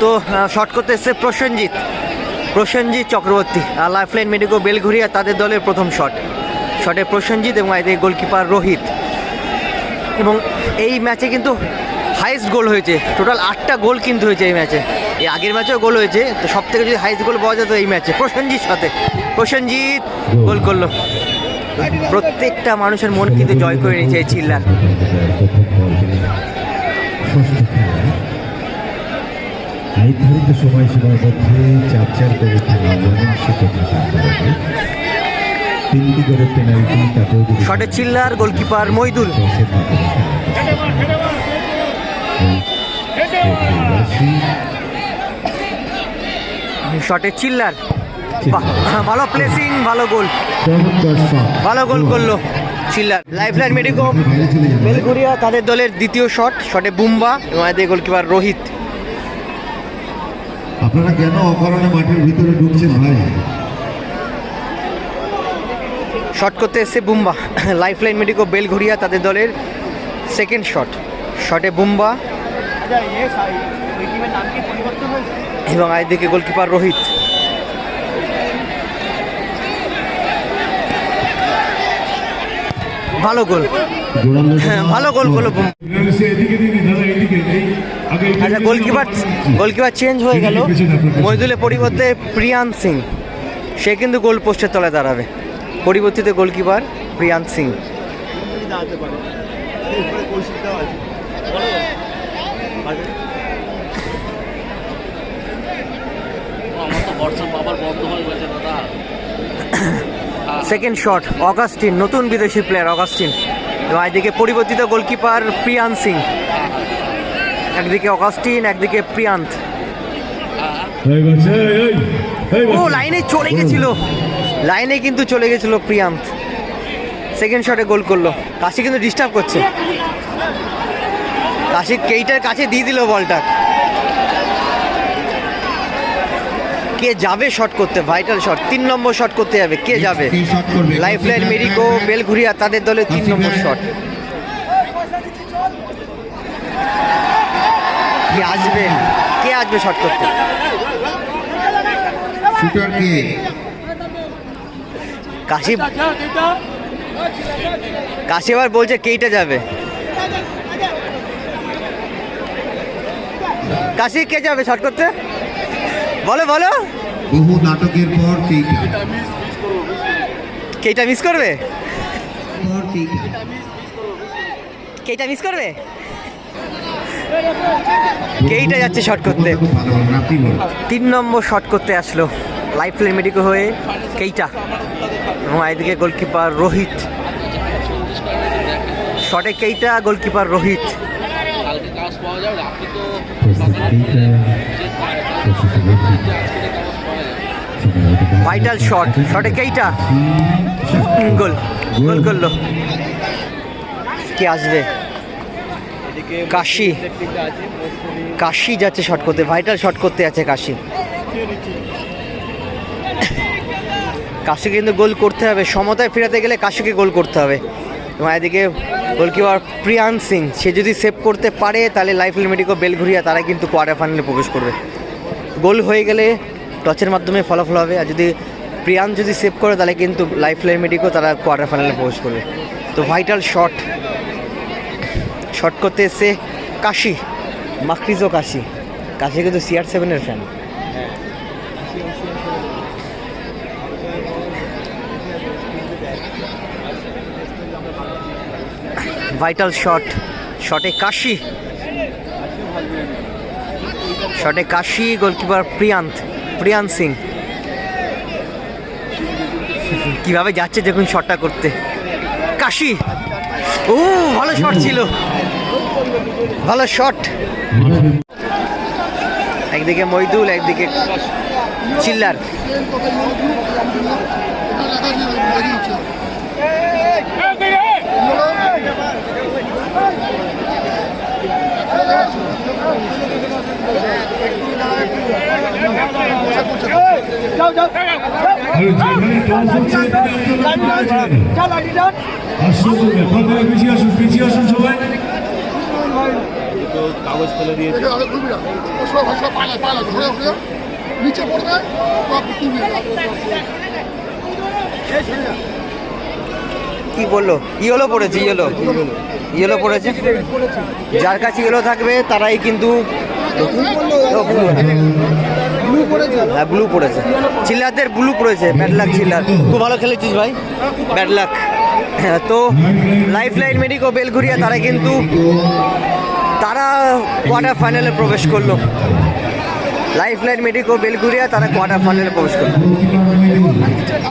তো শর্ট করতে এসছে প্রসেনজিৎ। প্রসেনজিৎ চক্রবর্তী। লাইফলাইন মেডিকো বেলঘুরিয়া তাদের দলের প্রথম শট শটে প্রসেনজিৎ এবং এদিকে গোলকিপার রোহিত। এবং এই ম্যাচে কিন্তু হাইস্ট গোল হয়েছে। টোটাল আটটা গোল কিন্তু হয়েছে এই ম্যাচে এই আগের ম্যাচেও গোল হয়েছে। তো সব থেকে যদি হাইস্ট গোল পাওয়া যেত এই ম্যাচে প্রসেনজিৎ সাথে। প্রসেনজিৎ গোল করল। প্রত্যেকটা মানুষের মন কিন্তু জয় করে নিয়েছে এই চিল্লার। নির্ধারিত সময়সীমার মধ্যে চার চার করে খেলা তিনটি করে পেনাল্টি তাতেও শটে চিল্লার গোলকিপার মইদুল। শটে চিল্লার। ভালো প্লেসিং ভালো গোল। ভালো গোল করল চিল্লার। লাইফলাইন মেডিকো চলে তাদের দলের দ্বিতীয় শট শটে বুম্বা এবং গোলকিপার রোহিত। আপনারা কেন অকারণে মাঠের ভিতরে ঢুকছেন ভাই? শট করতে এসছে বুম্বা। লাইফলাইন মেডিকো বেলঘুরিয়া তাদের দলের সেকেন্ড শট শটে বুম্বা এবং এদিকে গোলকিপার রোহিত। ভালো গোল হ্যাঁ ভালো গোল বুম্বা। আচ্ছা গোলকিপার গোলকিপার চেঞ্জ হয়ে গেল। মহিদুলের পরিবর্তে প্রিয়ান সিং। সে কিন্তু গোল পোস্টের তলায় দাঁড়াবে। পরিবর্তিত goalkeeper Priyan Singh. Second shot Augustine নতুন বিদেশি প্লেয়ার অগাস্টিন এবং একদিকে পরিবর্তিত গোলকিপার প্রিয়ান সিং। একদিকে অগাস্টিন একদিকে প্রিয়ান্ত। ও লাইনে চলে গেছিল। লাইনে কিন্তু চলে গেছিল প্রিয়ান্ত। সেকেন্ড শটে গোল করল। কাশি কিন্তু ডিস্টার্ব করছে। কাশি কেইটার কাছে দিয়ে দিল বলটা। কে যাবে শট করতে? ভাইটাল শট তিন নম্বর শট করতে যাবে। কে যাবে? লাইফ লাইন মেরিকো বেলঘুরিয়া তাদের দলে তিন নম্বর শট কে আসবে কে আসবে শট করতে? শুটার কে? কাশি কাশি এবার বলছে কেইটা যাবে? কাশি কে যাবে শট করতে? বলো বলো। বহু নাটকের পর কেইটা? কেইটা মিস করবে? কেইটা? মিস করবে? কেইটা যাচ্ছে শট করতে? তিন নম্বর শট করতে আসলো লাইফ মেডিকো হয়ে কেইটা? এবং এদিকে গোলকিপার রোহিত। শটে কেইটা গোলকিপার রোহিত? ভাইটাল শট শটে কেইটা? গোল গোল করল। কে আসবে? কাশি। কাশি যাচ্ছে শট করতে ভাইটাল শট করতে আছে কাশি। কাশিকে কিন্তু গোল করতে হবে সমতায় ফেরাতে গেলে কাশিকে গোল করতে হবে। এবং এদিকে গোলকিপার প্রিয়ান সিং সে যদি সেভ করতে পারে তাহলে লাইফ মেডিকো বেলঘুরিয়া তারা কিন্তু কোয়ার্টার ফাইনালে প্রবেশ করবে। গোল হয়ে গেলে টচের মাধ্যমে ফলাফল হবে আর যদি প্রিয়ান যদি সেভ করে তাহলে কিন্তু লাইফ লাইন তারা কোয়ার্টার ফাইনালে প্রবেশ করবে। তো ভাইটাল শট শট করতে এসে কাশি মাকরিজো কাশি। কাশি কিন্তু সিআর সেভেনের ফ্যান ভাইটাল শট শটে কাশি। শটে কাশি গোলকিপার প্রিয়ান্ত প্রিয়ান্ত সিং। কীভাবে যাচ্ছে দেখুন শটটা করতে। কাশি। ও, ভালো শট ছিল। ভালো শট একদিকে মইদুল একদিকে চিল্লার। আসুন আসুন পিছিয়ে কাগজ ফেলে দিয়েছে। নিচে পড়বে কি বলল? ইয়েলো পড়েছে ইয়েলো। ইয়েলো পড়েছে? যার কাছে ইয়েলো থাকবে তারাই কিন্তু হ্যাঁ ব্লু পড়েছে। চিল্লারদের ব্লু পড়েছে। ব্যাড লাক চিল্লার খুব ভালো খেলেছিস ভাই। ব্যাডলাক তো লাইফ লাইন মেডিকো বেলঘুরিয়া, তারা কিন্তু তারা কোয়ার্টার ফাইনালে প্রবেশ করল। লাইফ লাইন মেডিকো বেলঘুরিয়া, তারা কোয়ার্টার ফাইনালে প্রবেশ করল।